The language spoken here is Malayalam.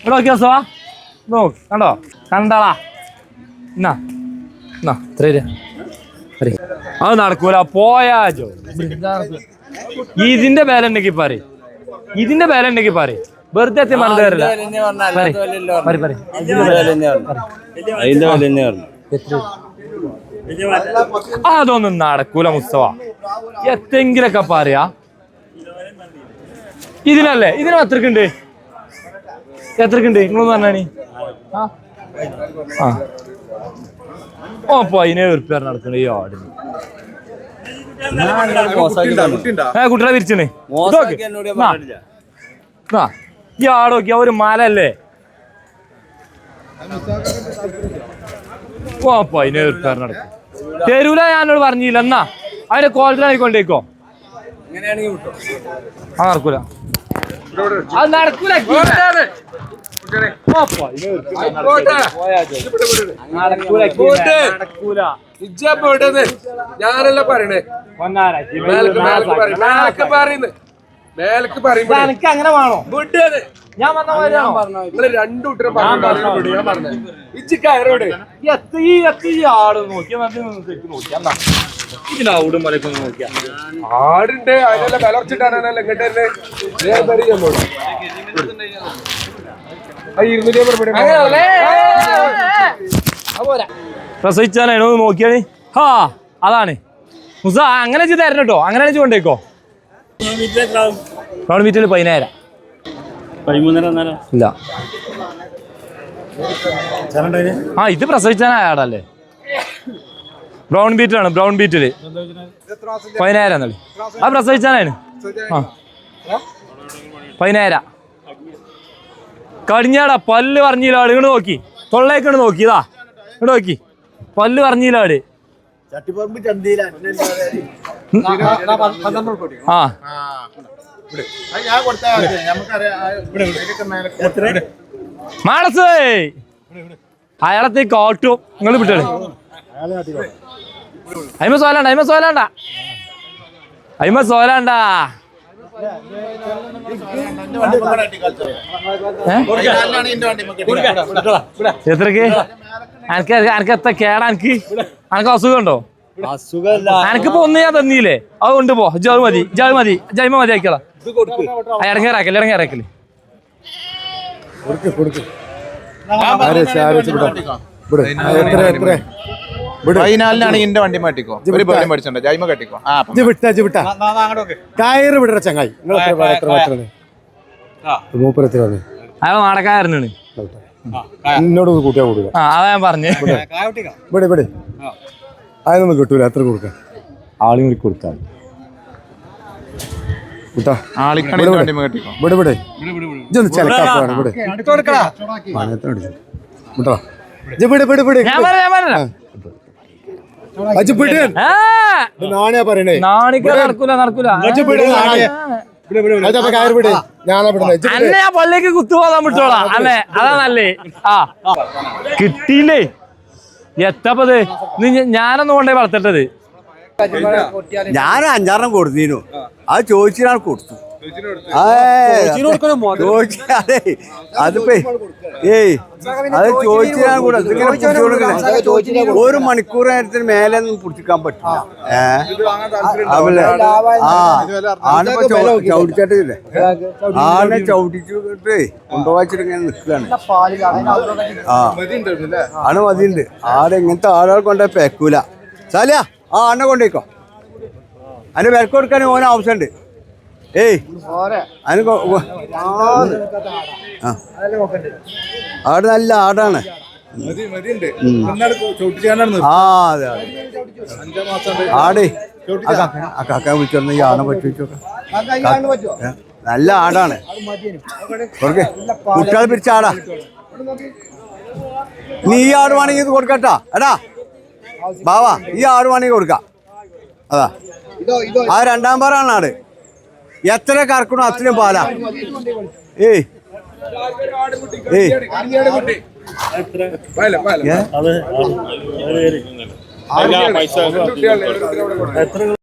ഇവിടെ നോക്കിയോ സോ നോക്ക് കണ്ടോ? കണ്ടാളാ. എന്നാ? എന്നാ ഇത്ര തരാ. തരി. അത് നടക്കൂല പോയാജോ ഇതിന്റെ വില ഉണ്ടെങ്കിൽ പറ ഇതിന്റെ വില ഉണ്ടെങ്കിൽ പറ വെറുതെ എത്തി മറന്നു തരില്ല അതൊന്നും നടക്കൂല മുസ്തവ എത്തെങ്കിലൊക്കെ പറയാ. ഇതിനല്ലേ? ഇതിനും എത്രക്കുണ്ട് എത്രക്കുണ്ട്? നിങ്ങളൊന്ന് പറഞ്ഞാണി. ആ. ആ. ഓ പതിനേഴ് ഉറുപ്പ്യ നടക്കണ ഈ ആടിന്. ഏ കുട്ടികളെ വിരിച്ചണേ. ഈ ആട് നോക്കിയ ഒരു മലല്ലേ ഓ പതിനേഴ് ഉറുപ്പ്യ നടക്കും. തരൂല ഞാനോട് പറഞ്ഞില്ല. എന്നാ അതിന്റെ ക്വാളിറ്റി ആയിക്കൊണ്ടേക്കോ. ആ നടക്കൂല. അത് നടക്കൂല. ഞാനല്ല പറയണേ. പൊന്നാര, മേലക്ക് പറയുമ്പോ എനിക്ക് അങ്ങനെ വേണോ? ഞാൻ പറഞ്ഞു പറഞ്ഞത്. ഇച്ചി കയറോട് എത്ത- എത്ത- നോക്കിയാ മതി ഒന്ന് ശരിക്കും നോക്കിയാ എന്നാ. ഇതിന് ഔടും മലക്കൊന്ന് നോക്കിയാ. ആടുണ്ട് അതിനെല്ലാം വിലർച്ചിട്ടാണല്ലോ ഇങ്ങോട്ട് തന്നെ ഞാൻ വരി ചെന്നോളൂ. ആ ഇരുന്നൂറ്റി അമ്പത് രൂപയുടെ പ്രസവിച്ചാലോ നോക്കിയാൽ ഹാ അതാണ്. മുസ അങ്ങനെ ചെയ്ത് തരണം കേട്ടോ. അങ്ങനെ കൊണ്ടേക്കോ. ഗ്രൗണ്ട് മീറ്റിൽ പതിനായിരം. ഇല്ല. ആ ഇത് പ്രസവിച്ചാനായാടല്ലേ ബ്രൗൺ ബീറ്റിലാണ് ബ്രൗൺ ബീറ്റിൽ പതിനായിരം എന്നല്ലേ ആ പ്രസവിച്ചാനാണ്. ആ. പതിനായിരം. കടിഞ്ഞാടാ പല്ല് പറഞ്ഞില്ലാട് ഇങ്ങോട്ട് നോക്കി. തൊള്ളേക്കണ്ട് നോക്കി ഇതാ. ഇങ്ങോട്ട് നോക്കി. പല്ല് പറഞ്ഞില്ലാട് ആ. മാനസ് അയാളത്തെ കാട്ടും നിങ്ങൾ വിട്ടേ അയിമ സോലാണ്ട അയിമ സോലാണ്ട. അയിമ സോലാണ്ട? എത്രക്ക്? അനക്ക് അനക്ക് എത്ര കേടാ അനക്ക്? അനക്ക് അസുഖം ഉണ്ടോ അസുഖമല്ല. അനക്കിപ്പോ ഒന്നും ഞാൻ തന്നീലേ അത് കൊണ്ടുപോ. ജാവ് മതി. ജാവ് മതി. ജൈമ മതി ആയിക്കളാ ഇറങ്ങിയറാക്കൽ പതിനാലിനാണ് ഇന്റെ വണ്ടി മാറ്റിക്കോ ഒരു പേരും പഠിച്ചിട്ടുണ്ട് ജൈമ കെട്ടിക്കോ? കയറ് വിടറ ചങ്ങായി. അയാൾ എന്നോട് കൂട്ടിയാ കൊടുക്കുക. ആ അതാ ഞാൻ പറഞ്ഞു. ഇവിടെ ഇവിടെ അതൊന്നും കിട്ടൂല. അത്ര കൊടുക്കാം ആളുകൾ കൊടുക്കാൻ ഇവിടെ ഇവിടെ. ചിലക്കാണ് ഇവിടെ. വിട്ടോ ഇവിടെ ഇവിടെ ഇവിടെ. നാണയാ പറയണേ. നാണിക്ക നടക്കൂല നടക്കൂല. പള്ളിക്ക് കുത്തുപോകാൻ വിട്ടോളാം. അല്ലേ അതാ. നല്ലേ. ആ. കിട്ടിയില്ലേ? എത്തപ്പത്. ഞാനൊന്നും കൊണ്ടേ വളർത്തിട്ടത്. ഞാൻ അഞ്ചാറെണ്ണം കൊടുത്തീനു അത് ചോദിച്ചാൽ കൊടുത്തു. അതിപ്പോ ഏയ് അത് ചോദിച്ചാൽ കൂടെ ഇതിങ്ങനെ പിടിച്ച് കൊടുക്കണേ. ഒരു മണിക്കൂർ നേരത്തിന് മേലെ ഒന്നും പിടിച്ചിക്കാൻ പറ്റില്ല. ആ. ആണിപ്പോ ചവിട്ടി- ചവിട്ടിച്ചിട്ടില്ലേ ആനെ ചവിട്ടിച്ചിട്ട് കൊണ്ടുപോയിച്ചിട്ട് ഇങ്ങനെ നിൽക്കുകയാണ്. ആ. ആണ് മതിയുണ്ട്. ആടെ ഇങ്ങനത്തെ ആളുകൾ കൊണ്ടുപോയി പേക്കൂല. സാലിയ ആ ആണെ കൊണ്ടുപോയിക്കോ. അതിന് വിലക്ക് കൊടുക്കാൻ ഓന ഉണ്ട് ഏയ്. അതിന് ആട്. നല്ല ആടാണ്. ആ അതെ ആടേ. ആ കാക്ക വിളിച്ചോന്ന് ഈ ആണെ പറ്റി നല്ല ആടാണ്. കൊടുക്കേ. കുട്ടികൾ പിരിച്ച ആടാ. നീ ഈ ആട് വേണമെങ്കിൽ ഇത് കൊടുക്കട്ടാ എടാ. ബാവാ ഈ ആട് വേണമെങ്കിൽ കൊടുക്കാം. അതാ. ആ രണ്ടാം പാറാണ് ആട്. എത്ര കറക്കണോ അത്രയും പാലാ. ഏയ്. ഏയ്. ഏ? കുട്ടികളെ